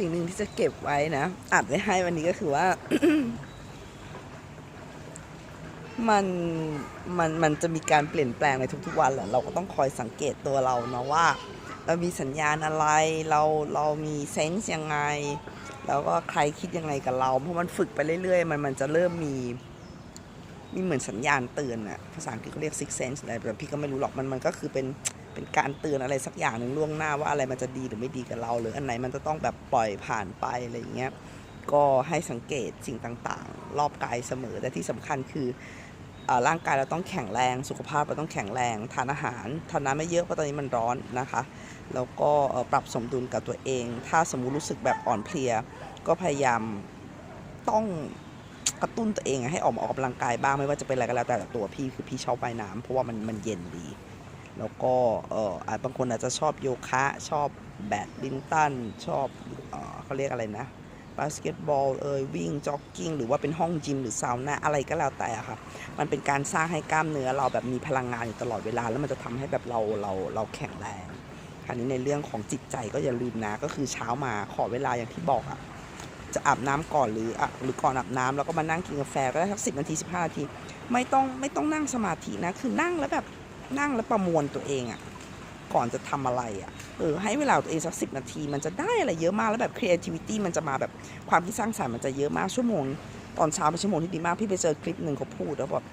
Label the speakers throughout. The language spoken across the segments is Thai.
Speaker 1: สิ่งหนึ่งที่จะเก็บไว้นะอัดไว้ให้วันนี้ก็คือว่า มันมันมันจะมีการเปลี่ยนแปลงในทุกๆวันแหละเราก็ต้องคอยสังเกตตัวเราเนาะว่า เรามีสัญญาณอะไร เราเรามีเซนส์ยังไง แล้วก็ใครคิดยังไงกับเราเพราะมันฝึกไปเรื่อยๆ มันมันจะเริ่มมีมีเหมือนสัญญาณเตือนอะภาษาอังกฤษเขาเรียก six sense อะไรแบบพี่ก็ไม่รู้หรอกมันมันก็คือเป็น เป็นการเตือนอะไรสักอย่างหนึ่งล่วงหน้าว่าอะไรมันจะดีหรือไม่ดีกับเรา หรืออันไหนมันจะต้องแบบปล่อยผ่านไปอะไรอย่างเงี้ยก็ให้สังเกตสิ่งต่างๆ รอบกายเสมอแต่ที่สำคัญคือร่างกายเราต้องแข็งแรงสุขภาพเราต้องแข็งแรง ทานอาหารทานน้ำไม่เยอะเพราะตอนนี้มันร้อนนะคะแล้วก็ปรับสมดุลกับตัวเอง ถ้าสมมุติรู้สึกแบบอ่อนเพลีย ก็พยายามต้องกระตุ้นตัวเองให้ออกมาออกกำลังกายบ้างไม่ว่าจะเป็นอะไรก็แล้วแต่แต่ตัวพี่คือพี่ชอบว่ายน้ำเพราะว่ามันมันเย็นดี แล้วก็เอออาจบางคนอาจจะชอบโยคะชอบแบดมินตันชอบเออเขาเรียกอะไรนะบาสเกตบอลเอยวิ่งจ็อกกิ้งหรือว่าเป็นห้องจิมหรือซาวน่าอะไรก็แล้วแต่ค่ะ มันเป็นการสร้างให้กล้ามเนื้อเราแบบมีพลังงานอยู่ตลอดเวลา แล้วมันจะทำให้แบบเราเราเราแข็งแรงคราวนี้ในเรื่องของจิตใจก็อย่าลืมนะ ก็คือเช้ามาขอเวลาอย่างที่บอกอะจะอาบน้ำก่อนหรืออะหรือก่อนอาบน้ำแล้วก็มานั่งกินกาแฟก็ได้สักสินาทีสิบห้านาที ไม่ต้องไม่ต้องนั่งสมาธินะ คือนั่งแล้วแบบ นั่งแล้วประมวลตัวเองอะก่อนจะทำอะไรอะเออ ให้เวลาตัวเองสักสินาที มันจะได้อะไรเยอะมาก แล้วแบบ creativity มันจะมาแบบความคิดสร้างสรรค์มันจะเยอะมาก ชั่วโมง ตอนเช้าเป็นชั่วโมงที่ดีมาก พี่ไปเจอคลิปหนึ่งเขาพูดแล้วแบบ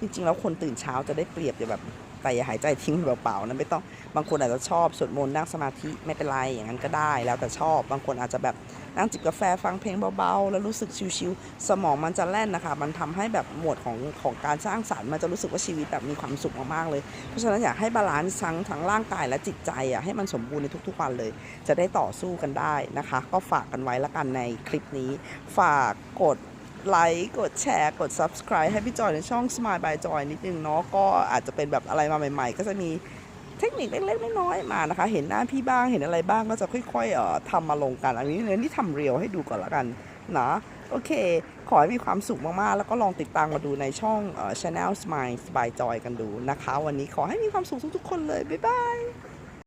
Speaker 1: จริง ๆ แล้วคนตื่นเช้าจะได้เปรียบอย่าแบบ แต่อย่าหายใจทิ้งเปล่าๆนะไม่ต้องบางคนอาจจะชอบสวดมนต์นั่งสมาธิไม่เป็นไรอย่างนั้นก็ได้แล้วแต่ชอบบางคนอาจจะแบบนั่งจิบกาแฟฟังเพลงเบาๆ แล้วรู้สึกชิลๆสมองมันจะแล่นนะคะ มันทำให้แบบหมวดของของการสร้างสรรค์มันจะรู้สึกว่าชีวิตแบบมีความสุขมากๆเลย เพราะฉะนั้นอยากให้บาลานซ์ทั้งทั้งร่างกายและจิตใจอะให้มันสมบูรณ์ในทุกๆวันเลย จะได้ต่อสู้กันได้นะคะ ก็ฝากกันไว้ละกันในคลิปนี้ ฝากกด ไลค์กดแชร์ กด subscribe ให้พี่จอยในช่อง Smile by Joy นิดนึงเนาะก็อาจจะเป็นแบบอะไรมาใหม่ ๆ ก็จะมีเทคนิคเล็กๆน้อยๆมานะคะ เห็นหน้าพี่บ้างเห็นอะไรบ้างก็จะค่อยๆเอ่อทำมาลงกัน อันนี้เนื้อนี่ทำเรียวให้ดูก่อนละกันนะโอเค ขอให้มีความสุขมากๆ แล้วก็ลองติดตามมาดูในช่องเอ่อ channel Smile by Joy กันดูนะคะ วันนี้ขอให้มีความสุขทุกๆคนเลย บ๊ายบาย